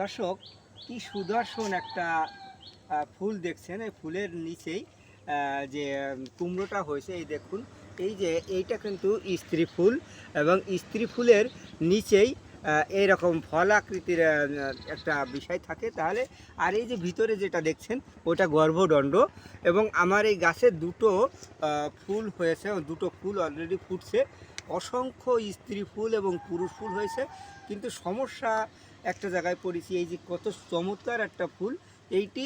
দর্শক কি সুদর্শন একটা ফুল দেখছেন? এই ফুলের নিচেই যে কুমড়োটা হয়েছে এই দেখুন। এই যে এইটা কিন্তু স্ত্রী ফুল এবং স্ত্রী ফুলের নিচেই আহ, এইরকম ফল আকৃতির একটা বিষয় থাকে। তাহলে আর এই যে ভিতরে যেটা দেখছেন ওটা গর্ভদণ্ড এবং আমার এই গাছে দুটো ফুল হয়েছে দুটো ফুল অলরেডি ফুটছে। অসংখ্য স্ত্রী ফুল এবং পুরুষ ফুল হয়েছে। কিন্তু সমস্যা একটা জায়গায় পড়েছি, এই যে কত চমৎকার একটা ফুল, এইটি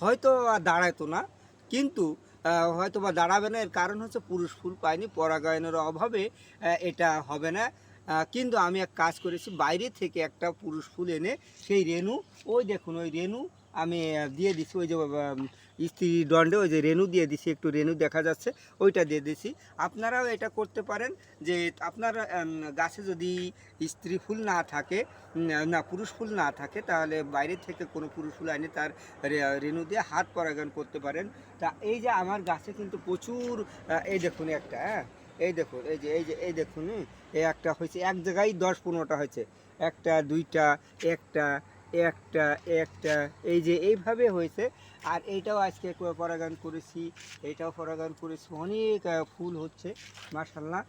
হয়তো দাঁড়াতো না। কিন্তু হয়তো বা দাঁড়াবে না, এর কারণ হচ্ছে পুরুষ ফুল পায়নি পরাগায়নের অভাবে এটা হবে না। কিন্তু আমি এক কাজ করেছি, বাইরে থেকে একটা পুরুষ ফুল এনে, সেই রেণু ওই দেখুন, ওই রেণু আমি দিয়ে দিচ্ছি ওই যে স্ত্রী দণ্ডে, ওই যে রেণু দিয়ে দিছি, একটু রেণু দেখা যাচ্ছে, ওইটা দিয়ে দিছি। আপনারাও এটা করতে পারেন যে আপনার গাছে যদি স্ত্রী ফুল না থাকে না, পুরুষ ফুল না থাকে, তাহলে বাইরে থেকে কোনো পুরুষ ফুল আনে তার রেণু দিয়ে হাত পরাগায়ন করতে পারেন। তা এই যে আমার গাছে কিন্তু প্রচুর এই দেখুন একটা হ্যাঁ এই দেখুন, এই যে এই যে, এই দেখুন এই একটা হয়েছে, এক জায়গায় দশ পনেরোটা হয়েছে, একটা, দুইটা, একটা একটা একটা এই যে এইভাবে হয়েছে। আর এইটাও আজকে পরাগায়ন করেছি এইটাও পরাগায়ন করেছি অনেক ফুল হচ্ছে মার্শাল্লাহ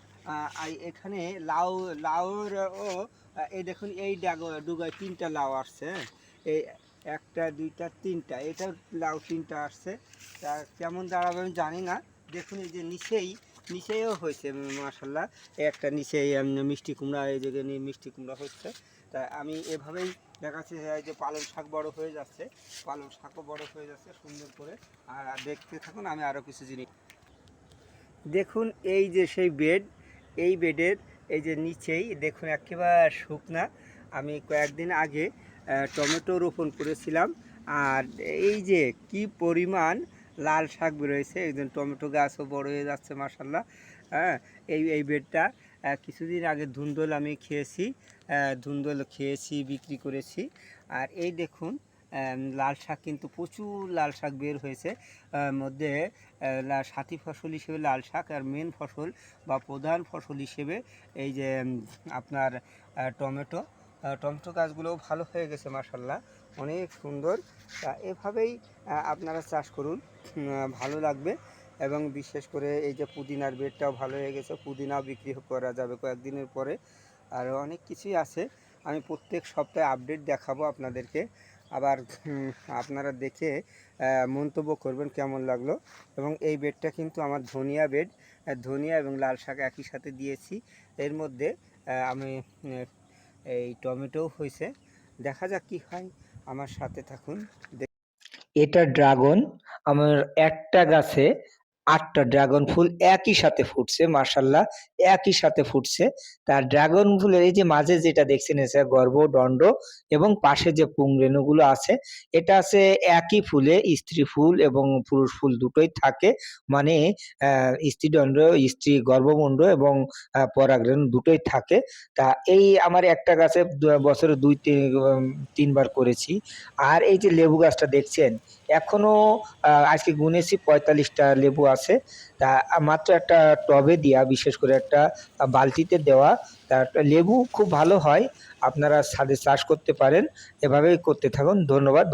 আর এখানে লাউ লাউর ও আহ, এই দেখুন এই ডাগো ডুগায় তিনটা লাউ আসছে হ্যাঁ। এই একটা দুইটা তিনটা এটাও লাউ তিনটা আসছে। তা কেমন দাঁড়াবে আমি জানি না। দেখুন এই যে নিচেই নিচেও হয়েছে মার্শাল্লাহ একটা উম, মিষ্টি কুমড়া এই নিয়ে মিষ্টি কুমড়া হচ্ছে। তা আমি এভাবেই দেখাচ্ছি যে পালং শাক বড় হয়ে যাচ্ছে পালং শাকও বড় হয়ে যাচ্ছে সুন্দর করে। আর দেখতে থাকুন আমি আরও কিছু জিনিস। দেখুন এই যে সেই বেড এই বেডের এই যে নিচেই দেখুন একেবারে শুকনা। আমি কয়েকদিন আগে টমেটো রোপণ করেছিলাম। আর এই যে কি পরিমাণ লাল শাক বেরোয়েছে একজন টমেটো গাছও বড় হয়ে যাচ্ছে মাসাল্লাহ হ্যাঁ এই এই বেডটা কিছুদিন আগে ধুন্দল আমি খেয়েছি ধুন্দল খেয়েছি, বিক্রি করেছি। আর এই দেখুন লাল শাক কিন্তু প্রচুর লাল শাক বের হয়েছে। মধ্যে সাথী ফসল হিসেবে লাল শাক আর মেন ফসল বা প্রধান ফসল হিসেবে এই যে আপনার টমেটো। টমেটো গাছগুলোও ভালো হয়ে গেছে মাসাল্লাহ অনেক সুন্দর। তা এভাবেই আপনারা চাষ করুন। ভালো লাগবে। এবং বিশেষ করে এই যে পুদিনার বেডটাও ভালো হয়ে গেছে। পুদিনাও বিক্রি করা যাবে কয়েকদিনের পরে। আর অনেক কিছুই আছে। আমি প্রত্যেক সপ্তাহে আপডেট দেখাবো আপনাদেরকে। আবার আপনারা দেখে মন্তব্য করবেন কেমন লাগল। এবং এই বেডটা কিন্তু আমার ধনিয়া বেড। ধনিয়া এবং লাল শাক একই সাথে দিয়েছি। এর মধ্যে আমি এই টমেটো হয়েছে। দেখা যাক কি হয়। আমার সাথে থাকুন। এটা ড্রাগন। আমার একটা গাছে আটটা ড্রাগন ফুল একই সাথে ফুটছে মার্শাল্লাহ একই সাথে ফুটছে। তার ড্রাগন ফুলের এই যে মাঝে যেটা দেখছেন এসে গর্ভদণ্ড এবং পাশে যে পুংরেণুগুলো আছে এটা আছে একই ফুলে স্ত্রী ফুল এবং পুরুষ ফুল দুটোই থাকে। মানে স্ত্রীদণ্ড স্ত্রী গর্ভমুণ্ড এবং পরাগরেণু দুটোই থাকে। তা এই আমার একটা গাছে বছরে দুই তিন তিনবার করেছি। আর এই যে লেবু গাছটা দেখছেন এখনও আহ, আজকে গুনেছি পঁয়তাল্লিশটা লেবু আছে। তা মাত্র একটা টবে দেওয়া বিশেষ করে একটা বালতিতে দেওয়া, তার লেবু খুব ভালো হয়। আপনারা ছাদে চাষ করতে পারেন। এভাবেই করতে থাকুন। ধন্যবাদ।